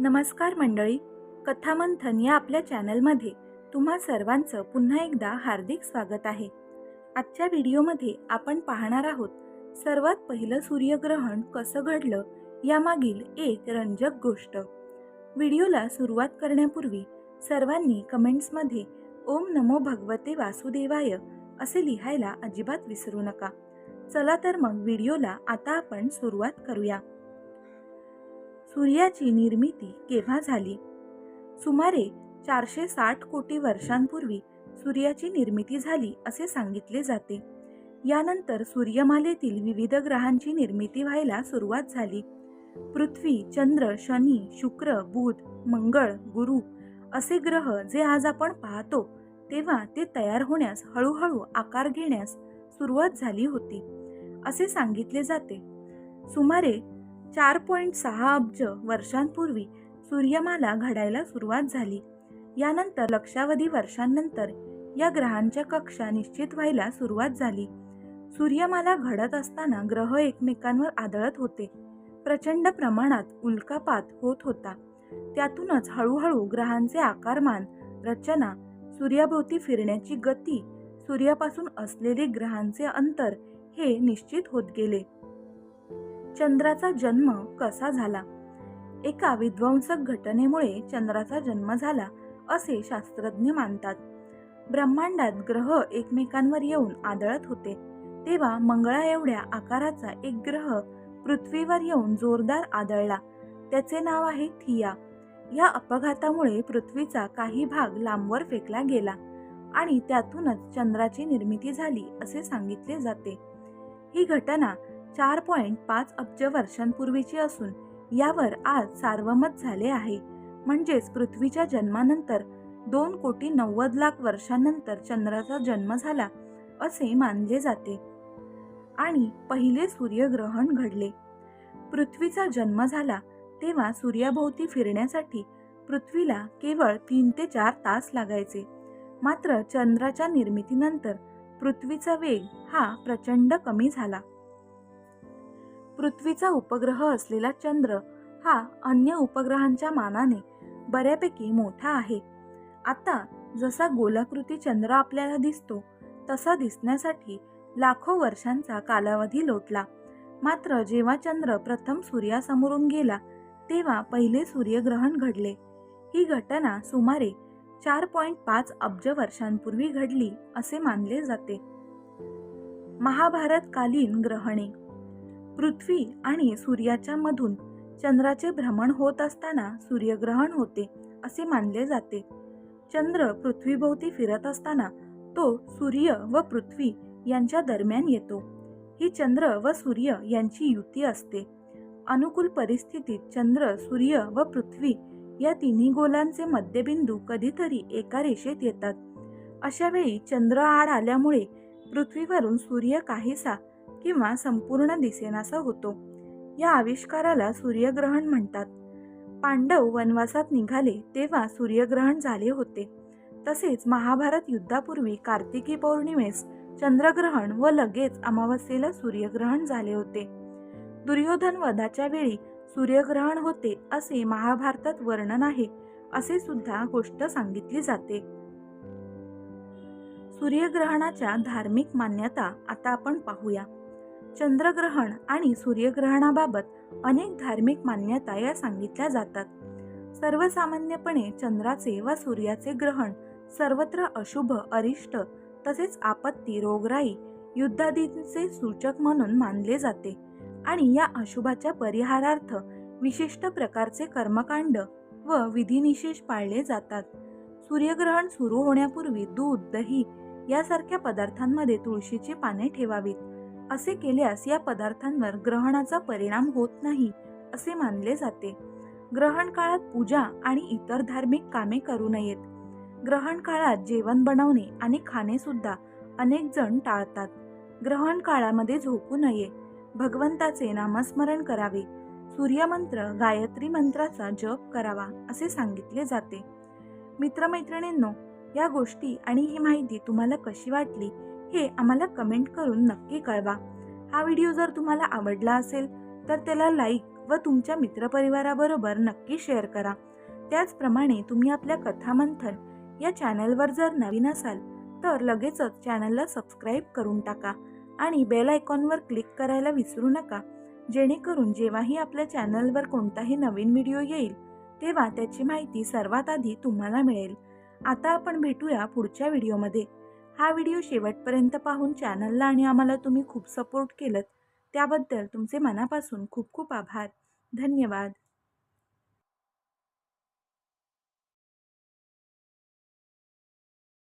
नमस्कार मंडळी कथामंथन या आपल्या चॅनलमध्ये तुम्हा सर्वांचं पुन्हा एकदा हार्दिक स्वागत आहे. आजच्या व्हिडिओमध्ये आपण पाहणार आहोत सर्वात पहिलं सूर्यग्रहण कसं घडलं यामागील एक रंजक गोष्ट. व्हिडिओला सुरुवात करण्यापूर्वी सर्वांनी कमेंट्समध्ये ओम नमो भगवते वासुदेवाय असे लिहायला अजिबात विसरू नका. चला तर मग व्हिडिओला आता आपण सुरुवात करूया. सूर्याची निर्मिती केव्हा झाली? सुमारे चारशे साठ कोटी वर्षांपूर्वी सूर्याची निर्मिती झाली असे सांगितले जाते. यानंतर सूर्यमालेतील विविध ग्रहांची निर्मिती व्हायला सुरुवात झाली. पृथ्वी चंद्र शनी शुक्र बुध मंगळ गुरु असे ग्रह जे आज आपण पाहतो तेव्हा ते तयार होण्यास हळूहळू आकार घेण्यास सुरुवात झाली होती असे सांगितले जाते. सुमारे चार पॉईंट सहा अब्ज वर्षांपूर्वी सूर्यमाला घडायला सुरुवात झाली. यानंतर लक्षावधी वर्षांनंतर या ग्रहांच्या कक्षा निश्चित व्हायला सुरुवात झाली. सूर्यमाला घडत असताना ग्रह एकमेकांवर आदळत होते. प्रचंड प्रमाणात उल्कापात होत होता. त्यातूनच हळूहळू ग्रहांचे आकारमान रचना सूर्याभोवती फिरण्याची गती सूर्यापासून असलेले ग्रहांचे अंतर हे निश्चित होत गेले. चंद्राचा जन्म कसा झाला? एका विध्वंसक घटनेमुळे चंद्राचा जन्म झाला असे शास्त्रज्ञ मानतात. ब्रह्मांडात ग्रह एकमेकांवर येऊन आदळत होते. तेव्हा मंगळा एवढ्या आकाराचा एक ग्रह पृथ्वीवर येऊन जोरदार आदळला. त्याचे नाव आहे थिया. या अपघातामुळे पृथ्वीचा काही भाग लांबवर फेकला गेला आणि त्यातूनच चंद्राची निर्मिती झाली असे सांगितले जाते. ही घटना चार पॉईंट पाच अब्ज वर्षांपूर्वीची असून यावर आज सार्वमत झाले आहे. म्हणजेच पृथ्वीच्या जन्मानंतर दोन कोटी नव्वद लाख वर्षांनंतर चंद्राचा जन्म झाला असे मानले जाते. आणि पहिले सूर्यग्रहण घडले. पृथ्वीचा जन्म झाला तेव्हा सूर्याभोवती फिरण्यासाठी पृथ्वीला केवळ तीन ते चार तास लागायचे. मात्र चंद्राच्या निर्मितीनंतर पृथ्वीचा वेग हा प्रचंड कमी झाला. पृथ्वीचा उपग्रह असलेला चंद्र हा अन्य उपग्रहांच्या मानाने बऱ्यापैकी मोठा आहे. आता जसा गोलाकृती चंद्र आपल्याला दिसतो तसा दिसण्यासाठी लाखो वर्षांचा कालावधी लोटला. मात्र जेव्हा चंद्र प्रथम सूर्यासमोरून गेला तेव्हा पहिले सूर्यग्रहण घडले. ही घटना सुमारे चार पॉईंट पाच अब्ज वर्षांपूर्वी घडली असे मानले जाते. महाभारतकालीन ग्रहणे पृथ्वी आणि सूर्याच्या मधून चंद्राचे भ्रमण होत असताना सूर्यग्रहण होते असे मानले जाते. चंद्र पृथ्वीभोवती फिरत असताना तो सूर्य व पृथ्वी यांच्या दरम्यान येतो. ही चंद्र व सूर्य यांची युती असते. अनुकूल परिस्थितीत चंद्र सूर्य व पृथ्वी या तिन्ही गोलांचे मध्यबिंदू कधीतरी एका रेषेत येतात. अशा वेळी चंद्र आड आल्यामुळे पृथ्वीवरून सूर्य काहीसा किंवा संपूर्ण दिसेनासा होतो. या आविष्काराला सूर्यग्रहण म्हणतात. पांडव वनवासात निघाले तेव्हा सूर्यग्रहण झाले होते. तसेच महाभारत युद्धापूर्वी कार्तिकी पौर्णिमेस चंद्रग्रहण व लगेच अमावस्येला सूर्यग्रहण झाले होते. दुर्योधन वधाच्या वेळी सूर्यग्रहण होते असे महाभारतात वर्णन आहे असे सुद्धा गोष्ट सांगितली जाते. सूर्यग्रहणाच्या धार्मिक मान्यता आता आपण पाहूया. चंद्रग्रहण आणि सूर्यग्रहणाबाबत अनेक धार्मिक मान्यता या सांगितल्या जातात. सर्वसामान्यपणे चंद्राचे व सूर्याचे ग्रहण सर्वत्र अशुभ अरिष्ट तसेच आपत्ती रोगराई युद्धादींचे सूचक म्हणून मानले जाते आणि या अशुभाच्या परिहारार्थ विशिष्ट प्रकारचे कर्मकांड व विधिनिशेष पाळले जातात. सूर्यग्रहण सुरू होण्यापूर्वी दूध दही यासारख्या पदार्थांमध्ये तुळशीची पाने ठेवावीत. असे केल्यास या पदार्थांवर ग्रहणाचा परिणाम होत नाही असे मानले जाते. ग्रहण काळात पूजा आणि इतर धार्मिक कामे करू नयेत. ग्रहण काळात जेवण बनवणे आणि खाणे सुद्धा अनेक जण टाळतात. ग्रहण काळामध्ये झोपू नये. भगवंताचे नामस्मरण करावे. सूर्यमंत्र गायत्री मंत्राचा जप करावा असे सांगितले जाते. मित्रमैत्रिणींनो या गोष्टी आणि ही माहिती तुम्हाला कशी वाटली? हे आम्हाला कमेंट करून नक्की कळवा. हा व्हिडिओ जर तुम्हाला आवडला असेल तर त्याला लाईक व तुमच्या मित्रपरिवाराबरोबर नक्की शेअर करा. त्याचप्रमाणे तुम्ही आपल्या कथामंथन या चॅनलवर जर नवीन असाल तर लगेचच चॅनलला सबस्क्राईब करून टाका आणि बेल आयकॉनवर क्लिक करायला विसरू नका. जेणेकरून जेव्हाही आपल्या चॅनलवर कोणताही नवीन व्हिडिओ येईल तेव्हा त्याची माहिती सर्वात आधी तुम्हाला मिळेल. आता आपण भेटूया पुढच्या व्हिडिओमध्ये. हा व्हिडिओ शेवटपर्यंत पाहून चॅनलला आणि आम्हाला तुम्ही खूप सपोर्ट केलं त्याबद्दल तुमचे मनापासून खूप खूप आभार. धन्यवाद.